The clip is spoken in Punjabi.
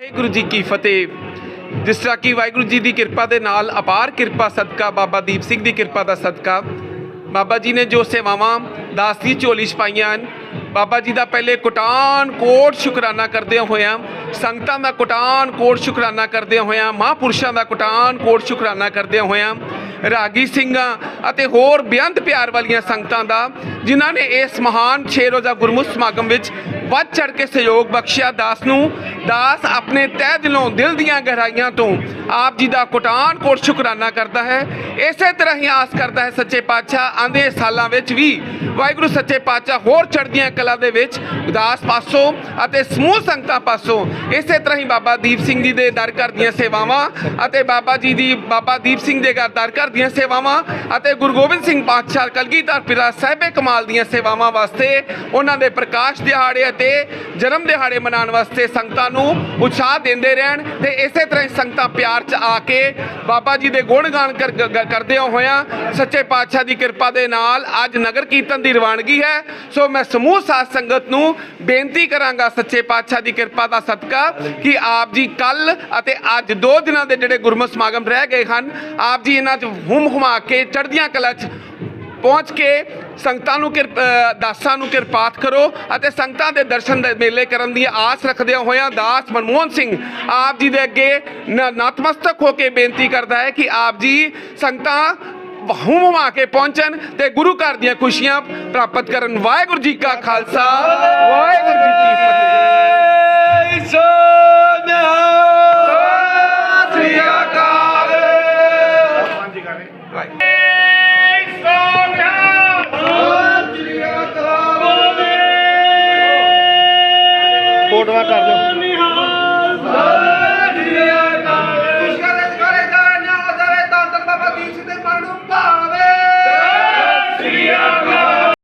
ਵਾਹਿਗੁਰੂ ਜੀ ਕੀ ਫਤਿਹ। ਜਿਸ ਤਰ੍ਹਾਂ ਕਿ ਵਾਹਿਗੁਰੂ ਜੀ ਦੀ ਕਿਰਪਾ ਦੇ ਨਾਲ ਅਪਾਰ ਕਿਰਪਾ ਸਦਕਾ, ਬਾਬਾ ਦੀਪ ਸਿੰਘ ਦੀ ਕਿਰਪਾ ਦਾ ਸਦਕਾ। ਬਾਬਾ ਜੀ ਨੇ ਜੋ ਸੇਵਾਵਾਂ ਦਾਸ ਦੀ ਝੋਲੀ ਛਪਾਈਆਂ ਹਨ, ਬਾਬਾ ਜੀ ਦਾ ਪਹਿਲੇ ਕੋਟਾਨ ਕੋਟ ਸ਼ੁਕਰਾਨਾ ਕਰਦੇ ਹੋਇਆਂ, ਸੰਗਤਾਂ ਦਾ ਕੋਟਾਨ ਕੋਟ ਸ਼ੁਕਰਾਨਾ ਕਰਦੇ ਹੋਇਆਂ, ਮਹਾਂਪੁਰਸ਼ਾਂ ਦਾ ਕੋਟਾਨ ਕੋਟ ਸ਼ੁਕਰਾਨਾ ਕਰਦੇ ਹੋਇਆਂ ਰਾਗੀ ਸਿੰਘਾਂ ਅਤੇ ਹੋਰ ਬੇਅੰਤ ਪਿਆਰ ਵਾਲੀਆਂ ਸੰਗਤਾਂ ਦਾ, ਜਿਨ੍ਹਾਂ ਨੇ ਇਸ ਮਹਾਨ 6 ਰੋਜ਼ਾ ਗੁਰਮੁਖ ਸਮਾਗਮ ਵਿੱਚ ਵੱਧ ਚੜ ਕੇ ਸਹਿਯੋਗ ਬਖਸ਼ਿਆ। ਦਾਸ ਨੂੰ, ਦਾਸ ਆਪਣੇ ਤਹਿ ਦਿਲੋਂ, ਦਿਲ ਦੀਆਂ ਗਹਿਰਾਈਆਂ ਤੋਂ ਆਪ ਜੀ ਦਾ ਕੋਟਾਨ ਕੋਟ ਸ਼ੁਕਰਾਨਾ ਕਰਦਾ ਹੈ। ਇਸੇ ਤਰ੍ਹਾਂ ਹੀ ਆਸ ਕਰਦਾ ਹੈ ਸੱਚੇ ਪਾਤਸ਼ਾਹ। ਆਂਦੇ ਸਾਲਾਂ ਵਿੱਚ ਵੀ ਵਾਹਿਗੁਰੂ ਸੱਚੇ ਪਾਤਸ਼ਾਹ ਹੋਰ ਚੜ੍ਹਦੀਆਂ ਕਲਾ ਦੇ ਵਿੱਚ ਦਾਸ ਪਾਸੋਂ ਅਤੇ ਸਮੂਹ ਸੰਗਤਾਂ ਪਾਸੋਂ ਇਸੇ ਤਰ੍ਹਾਂ ਹੀ ਬਾਬਾ ਦੀਪ ਸਿੰਘ ਜੀ ਦੇ ਦਰ ਘਰ ਦੀਆਂ ਸੇਵਾਵਾਂ ਅਤੇ ਬਾਬਾ ਜੀ ਦੀ, ਬਾਬਾ ਦੀਪ ਸਿੰਘ ਦੇ ਘਰ ਦਰ ਘਰ ਦੀਆਂ ਸੇਵਾਵਾਂ ਅਤੇ ਗੁਰੂ ਗੋਬਿੰਦ ਸਿੰਘ ਪਾਤਸ਼ਾਹ ਕਲਗੀਧਰ ਪਿਤਾ ਸਾਹਿਬੇ ਕਮਾਲ ਦੀਆਂ ਸੇਵਾਵਾਂ ਵਾਸਤੇ ਉਹਨਾਂ ਦੇ ਪ੍ਰਕਾਸ਼ ਦਿਹਾੜੇ ਅਤੇ ਜਨਮ ਦਿਹਾੜੇ ਮਨਾਉਣ ਵਾਸਤੇ ਸੰਗਤਾਂ ਨੂੰ ਉਤਸ਼ਾਹ ਦਿੰਦੇ ਰਹਿਣ ਤੇ ਇਸੇ ਤਰ੍ਹਾਂ ਹੀ ਸੰਗਤਾਂ ਪਿਆਰ 'ਚ ਆ ਕੇ ਬਾਬਾ ਜੀ ਦੇ ਗੁਣ ਗਾਣ ਗ- ਕਰਦੇ ਹੋਇਆਂ ਸੱਚੇ ਪਾਤਸ਼ਾਹ ਦੀ ਕਿਰਪਾ ਦੇ ਨਾਲ ਅੱਜ ਨਗਰ ਕੀਰਤਨ ਦੀ ਰਵਾਨਗੀ ਹੈ। ਸੋ ਮੈਂ ਸਮੂਹ ਸਾਧ ਸੰਗਤ ਨੂੰ ਬੇਨਤੀ ਕਰਾਂਗਾ ਸੱਚੇ ਪਾਤਸ਼ਾਹ ਦੀ ਕਿਰਪਾ ਦਾ ਸਦਕਾ ਕਿ ਆਪ ਜੀ ਕੱਲ ਅਤੇ ਅੱਜ ਦੋ ਦਿਨਾਂ ਦੇ ਜਿਹੜੇ ਗੁਰਮਤਿ ਸਮਾਗਮ ਰਹਿ ਗਏ ਹਨ, ਆਪ ਜੀ ਇਹਨਾਂ 'ਚ ਹੁਮ ਹੁਮਾ ਕੇ ਚੜ੍ਹਦੀਆਂ ਕਲਾ 'ਚ ਪਹੁੰਚ ਕੇ ਸੰਗਤਾਂ ਨੂੰ ਕਿਰਪ- ਦਾਸਾਂ ਨੂੰ ਕਿਰਪਾਤ ਕਰੋ ਅਤੇ ਸੰਗਤਾਂ ਦੇ ਦਰਸ਼ਨ ਦੇ ਮੇਲੇ ਕਰਨ ਦੀ ਆਸ ਰੱਖਦਿਆਂ ਹੋਇਆਂ ਦਾਸ ਮਨਮੋਹਨ ਸਿੰਘ ਆਪ ਜੀ ਦੇ ਅੱਗੇ ਨ- ਨਤਮਸਤਕ ਹੋ ਕੇ ਬੇਨਤੀ ਕਰਦਾ ਹੈ ਕਿ ਆਪ ਜੀ ਸੰਗਤਾਂ ਹੁਮ ਹੁਮਾ ਕੇ ਪਹੁੰਚਣ ਤੇ ਗੁਰੂ ਘਰ ਦੀਆਂ ਖੁਸ਼ੀਆਂ ਪ੍ਰਾਪਤ ਕਰਨ। ਵਾਹਿਗੁਰੂ ਜੀ ਕਾ ਖਾਲਸਾ, ਵਾਹਿਗੁਰੂ ਜੀ ਕੀ ਫਤਿਹ। ਦੁਆ ਕਰ ਦਿਓ।